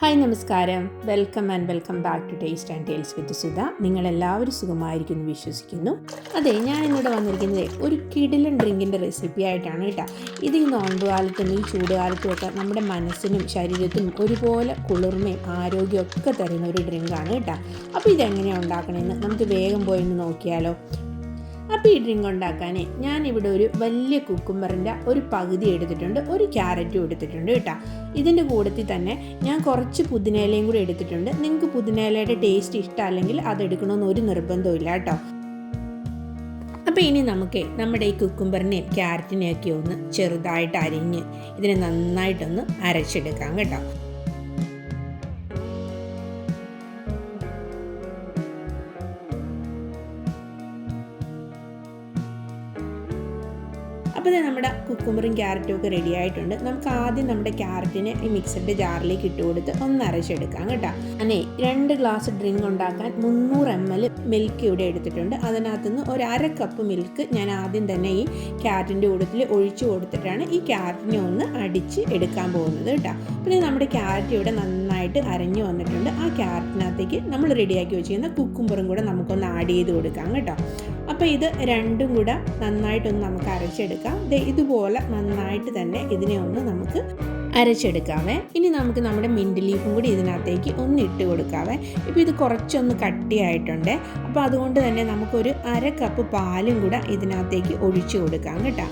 Hi നമസ്കാരം. Welcome and welcome back to taste and tales with Sudha. നിങ്ങളെല്ലാവരും സുഖമായിരിക്കുന്നു വിശ്വസിക്കുന്നു. അതെ ഞാൻ ഇന്നിവിടെ വന്നിരിക്കുന്നത് ഒരു കിടിലൻ ഡ്രിങ്കിന്റെ റെസിപ്പി ആയിട്ടാണ് കേട്ടോ. ഇത് ഈ നോമ്പുകാലത്തും ഈ ചൂടുകാലത്തും ഒക്കെ നമ്മുടെ മനസ്സിനും ശരീരത്തിനും ഒരുപോലെ കുളിർമയും ആരോഗ്യമൊക്കെ തരുന്ന ഒരു ഡ്രിങ്കാണ് കേട്ടോ. അപ്പോൾ ഇതെങ്ങനെയാണ് ഉണ്ടാക്കണമെന്ന് നമുക്ക് വേഗം പോയി നോക്കിയാലോ. അപ്പോൾ ഈ ഡ്രിങ്ക് ഉണ്ടാക്കാൻ ഞാനിവിടെ ഒരു വലിയ കുക്കുംബറിന്റെ ഒരു പകുതി എടുത്തിട്ടുണ്ട് ഒരു ക്യാരറ്റും എടുത്തിട്ടുണ്ട് കേട്ടോ. ഇതിന്റെ കൂട്ടത്തിൽ തന്നെ ഞാൻ കുറച്ച് പുതിനയിലയും കൂടി എടുത്തിട്ടുണ്ട്. നിങ്ങൾക്ക് പുതിനയിലയുടെ ടേസ്റ്റ് ഇഷ്ടമല്ലെങ്കിൽ അത് എടുക്കണമെന്ന് ഒരു നിർബന്ധവും കേട്ടോ. അപ്പോൾ ഇനി നമുക്ക് നമ്മുടെ ഈ കുക്കുംബറിനെയും ക്യാരറ്റിനെയൊക്കെ ഒന്ന് ചെറുതായിട്ട് അരിഞ്ഞ് ഇതിനെ നന്നായിട്ടൊന്ന് അരച്ചെടുക്കാം കേട്ടോ. അപ്പോൾ നമ്മുടെ കുക്കുമ്പറും ക്യാരറ്റും ഒക്കെ റെഡി ആയിട്ടുണ്ട്. നമുക്ക് ആദ്യം നമ്മുടെ ക്യാരറ്റിനെ ഈ മിക്സറിന്റെ ജാറിലേക്ക് ഇട്ട് കൊടുത്ത് ഒന്ന് അരച്ചെടുക്കാം കേട്ടോ. അനെ രണ്ട് ഗ്ലാസ് ഡ്രിങ്ക് ഉണ്ടാക്കാൻ മുന്നൂറ് എം എൽ മിൽക്ക് ഇവിടെ എടുത്തിട്ടുണ്ട്. അതിനകത്തുനിന്ന് ഒരു അര കപ്പ് മിൽക്ക് ഞാൻ ആദ്യം തന്നെ ഈ ക്യാരറ്റിന്റെ കൂടത്തിൽ ഒഴിച്ചു കൊടുത്തിട്ടാണ് ഈ ക്യാരറ്റിനെ ഒന്ന് അടിച്ച് എടുക്കാൻ പോകുന്നത് കേട്ടോ. പിന്നെ നമ്മുടെ ക്യാരറ്റ് ഇവിടെ നന്നായിട്ട് അരഞ്ഞു വന്നിട്ടുണ്ട്. ആ ക്യാരറ്റിനകത്തേക്ക് നമ്മൾ റെഡിയാക്കി വെച്ചിരിക്കുന്ന കുക്കുംബറും കൂടെ നമുക്കൊന്ന് ആഡ് ചെയ്ത് കൊടുക്കാം കേട്ടോ. അപ്പോൾ ഇത് രണ്ടും കൂടെ നന്നായിട്ടൊന്ന് നമുക്ക് അരച്ചെടുക്കാം. ഇതുപോലെ നന്നായിട്ട് തന്നെ ഇതിനെ ഒന്ന് നമുക്ക് അരച്ചെടുക്കാവേ. ഇനി നമുക്ക് നമ്മുടെ മിന്റ് ലീഫും കൂടി ഇതിനകത്തേക്ക് ഒന്ന് ഇട്ട് കൊടുക്കാവേ. ഇപ്പോൾ ഇത് കുറച്ചൊന്ന് കട്ടിയായിട്ടുണ്ട്. അപ്പോൾ അതുകൊണ്ട് തന്നെ നമുക്കൊരു അര കപ്പ് പാലും കൂടെ ഇതിനകത്തേക്ക് ഒഴിച്ചു കൊടുക്കാം കേട്ടോ.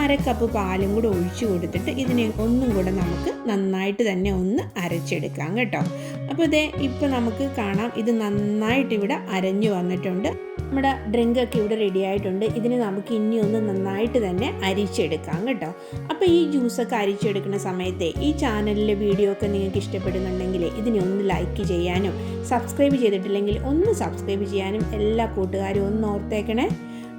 അര കപ്പ് പാലും കൂടെ ഒഴിച്ചു കൊടുത്തിട്ട് ഇതിനെ ഒന്നും കൂടെ നമുക്ക് നന്നായിട്ട് തന്നെ ഒന്ന് അരച്ചെടുക്കാം കേട്ടോ. അപ്പോൾ ഇതേ ഇപ്പോൾ നമുക്ക് കാണാം ഇത് നന്നായിട്ട് ഇവിടെ അരഞ്ഞു വന്നിട്ടുണ്ട്. നമ്മുടെ ഡ്രിങ്ക് ഒക്കെ ഇവിടെ റെഡി ആയിട്ടുണ്ട്. ഇതിന് നമുക്ക് ഇനി ഒന്ന് നന്നായിട്ട് തന്നെ അരിച്ചെടുക്കാം കേട്ടോ. അപ്പോൾ ഈ ജ്യൂസൊക്കെ അരിച്ചെടുക്കുന്ന സമയത്തെ ഈ ചാനലിലെ വീഡിയോ ഒക്കെ നിങ്ങൾക്ക് ഇഷ്ടപ്പെടുന്നുണ്ടെങ്കിൽ ഇതിനെ ഒന്ന് ലൈക്ക് ചെയ്യാനും സബ്സ്ക്രൈബ് ചെയ്തിട്ടില്ലെങ്കിൽ ഒന്ന് സബ്സ്ക്രൈബ് ചെയ്യാനും എല്ലാ കൂട്ടുകാരും ഒന്ന് ഓർത്തേക്കണേ.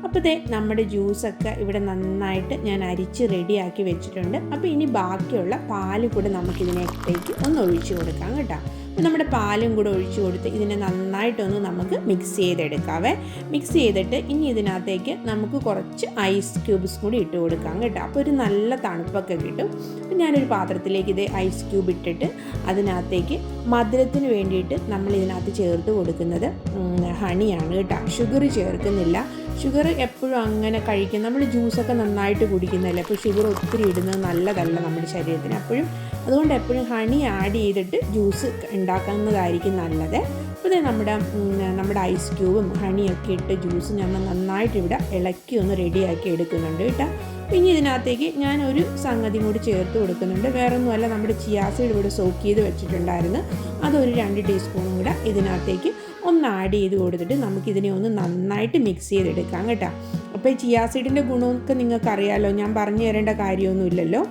അപ്പോൾ ദേ നമ്മുടെ ജ്യൂസൊക്കെ ഇവിടെ നന്നായിട്ട് ഞാൻ അരിച്ച് റെഡിയാക്കി വെച്ചിട്ടുണ്ട്. അപ്പോൾ ഇനി ബാക്കിയുള്ള പാൽ കൂടെ നമുക്കിതിനകത്തേക്ക് ഒന്ന് ഒഴിച്ചു കൊടുക്കാം കേട്ടോ. അപ്പോൾ നമ്മുടെ പാലും കൂടെ ഒഴിച്ചു കൊടുത്ത് ഇതിനെ നന്നായിട്ടൊന്ന് നമുക്ക് മിക്സ് ചെയ്തെടുക്കാവേ. മിക്സ് ചെയ്തിട്ട് ഇനി ഇതിനകത്തേക്ക് നമുക്ക് കുറച്ച് ഐസ് ക്യൂബ്സ് കൂടി ഇട്ട് കൊടുക്കാം കേട്ടോ. അപ്പോൾ ഒരു നല്ല തണുപ്പൊക്കെ കിട്ടും. അപ്പോൾ ഞാനൊരു പാത്രത്തിലേക്ക് ഇത് ഐസ് ക്യൂബ് ഇട്ടിട്ട് അതിനകത്തേക്ക് മധുരത്തിന് വേണ്ടിയിട്ട് നമ്മൾ ഇതിനകത്ത് ചേർത്ത് കൊടുക്കുന്നത് ഹണിയാണ് കേട്ടോ. ഷുഗർ ചേർക്കുന്നില്ല. ഷുഗർ എപ്പോഴും അങ്ങനെ കഴിക്കും. നമ്മൾ ജ്യൂസൊക്കെ നന്നായിട്ട് കുടിക്കുന്നതല്ലേ? അപ്പോൾ ഷുഗർ ഒത്തിരി ഇടുന്നത് നല്ലതല്ല നമ്മുടെ ശരീരത്തിന് അപ്പോഴും. അതുകൊണ്ട് എപ്പോഴും ഹണി ആഡ് ചെയ്തിട്ട് ജ്യൂസ് ഉണ്ടാക്കുന്നതായിരിക്കും നല്ലത്. അപ്പോൾ നമ്മുടെ നമ്മുടെ ഐസ് ക്യൂബും ഹണിയൊക്കെ ഇട്ട് ജ്യൂസ് ഞങ്ങൾ നന്നായിട്ട് ഇവിടെ ഇളക്കി ഒന്ന് റെഡിയാക്കി എടുക്കുന്നുണ്ട് കേട്ടോ. പിന്നെ ഇതിനകത്തേക്ക് ഞാൻ ഒരു സംഗതി കൂടി ചേർത്ത് കൊടുക്കുന്നുണ്ട്. വേറെ ഒന്നുമല്ല നമ്മുടെ ചിയാസീഡ് ഇവിടെ സോക്ക് ചെയ്ത് വെച്ചിട്ടുണ്ടായിരുന്നു. അതൊരു രണ്ട് ടീസ്പൂണും കൂടെ ഇതിനകത്തേക്ക് ഒന്ന് ആഡ് ചെയ്ത് കൊടുത്തിട്ട് നമുക്കിതിനെ ഒന്ന് നന്നായിട്ട് മിക്സ് ചെയ്തെടുക്കാം കേട്ടോ. അപ്പോൾ ചിയാസീഡിന്റെ ഗുണമൊക്കെ നിങ്ങൾക്കറിയാമല്ലോ ഞാൻ പറഞ്ഞു തരേണ്ട കാര്യമൊന്നുമില്ലല്ലോ.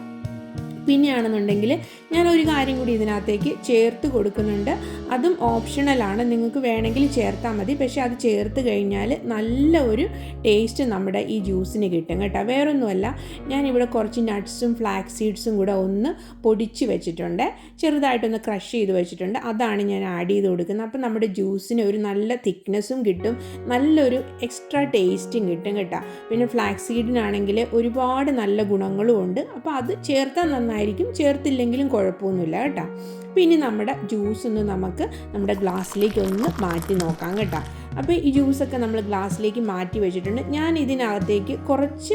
പിന്നെയാണെന്നുണ്ടെങ്കിൽ ഞാൻ ഒരു കാര്യം കൂടി ഇതിനകത്തേക്ക് ചേർത്ത് കൊടുക്കുന്നുണ്ട്. അതും ഓപ്ഷണലാണ് നിങ്ങൾക്ക് വേണമെങ്കിൽ ചേർത്താൽ മതി. പക്ഷേ അത് ചേർത്ത് കഴിഞ്ഞാൽ നല്ല ഒരു ടേസ്റ്റ് നമ്മുടെ ഈ ജ്യൂസിന് കിട്ടും കേട്ടോ. വേറൊന്നുമല്ല ഞാനിവിടെ കുറച്ച് നട്ട്സും ഫ്ലാക്സ് സീഡ്സും കൂടെ ഒന്ന് പൊടിച്ച് വെച്ചിട്ടുണ്ട്. ചെറുതായിട്ടൊന്ന് ക്രഷ് ചെയ്ത് വെച്ചിട്ടുണ്ട്. അതാണ് ഞാൻ ആഡ് ചെയ്ത് കൊടുക്കുന്നത്. അപ്പോൾ നമ്മുടെ ജ്യൂസിന് ഒരു നല്ല തിക്നെസ്സും കിട്ടും. നല്ലൊരു എക്സ്ട്രാ ടേസ്റ്റും കിട്ടും കേട്ടോ. പിന്നെ ഫ്ലാക്സ് സീഡിനാണെങ്കിൽ ഒരുപാട് നല്ല ഗുണങ്ങളും ഉണ്ട്. അപ്പോൾ അത് ചേർത്താൽ നന്നായിരിക്കും. ചേർത്തില്ലെങ്കിലും കുഴപ്പമൊന്നുമില്ല കേട്ടോ. പിന്നെ നമ്മുടെ ജ്യൂസ് ഒന്ന് നമുക്ക് നമ്മുടെ ഗ്ലാസ്സിലേക്ക് ഒന്ന് മാറ്റി നോക്കാം കേട്ടോ. അപ്പോൾ ഈ ജ്യൂസൊക്കെ നമ്മൾ ഗ്ലാസ്സിലേക്ക് മാറ്റി വെച്ചിട്ടുണ്ട്. ഞാൻ ഇതിനകത്തേക്ക് കുറച്ച്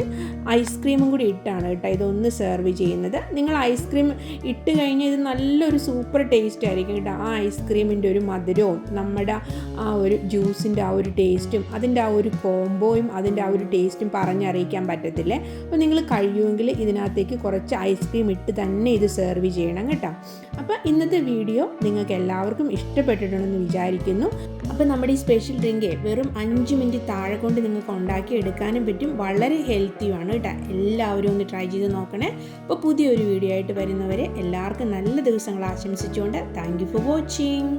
ഐസ്ക്രീമും കൂടി ഇട്ടാണ് കേട്ടോ ഇതൊന്ന് സെർവ് ചെയ്യുന്നത്. നിങ്ങൾ ഐസ്ക്രീം ഇട്ട് കഴിഞ്ഞാൽ ഇത് നല്ലൊരു സൂപ്പർ ടേസ്റ്റ് ആയിരിക്കും കേട്ടോ. ആ ഐസ്ക്രീമിന്റെ ഒരു മധുരവും നമ്മുടെ ആ ഒരു ജ്യൂസിന്റെ ആ ഒരു ടേസ്റ്റും അതിന്റെ ആ ഒരു കോംബോയും അതിന്റെ ആ ഒരു ടേസ്റ്റും പറഞ്ഞറിയിക്കാൻ പറ്റത്തില്ലേ? അപ്പോൾ നിങ്ങൾ കഴിയുമെങ്കിൽ ഇതിനകത്തേക്ക് കുറച്ച് ഐസ്ക്രീം ഇട്ട് തന്നെ ഇത് സെർവ് ചെയ്യണം കേട്ടോ. അപ്പോൾ ഇന്നത്തെ വീഡിയോ നിങ്ങൾക്ക് എല്ലാവർക്കും ഇഷ്ടപ്പെട്ടിട്ടുണ്ടെന്ന് വിചാരിക്കുന്നു. അപ്പോൾ നമ്മുടെ ഈ സ്പെഷ്യൽ ഡ്രിങ്ക് വെറും അഞ്ച് മിനിറ്റ് താഴെ കൊണ്ട് നിങ്ങൾക്ക് ഉണ്ടാക്കി എടുക്കാനും പറ്റും. വളരെ ഹെൽത്തിയുമാണ് കേട്ടോ എല്ലാവരും ഒന്ന് ട്രൈ ചെയ്ത് നോക്കണേ. അപ്പോൾ പുതിയൊരു വീഡിയോ ആയിട്ട് വരുന്നവരെ എല്ലാവർക്കും നല്ല ദിവസങ്ങൾ ആശംസിച്ചുകൊണ്ട് താങ്ക് ഫോർ വാച്ചിങ്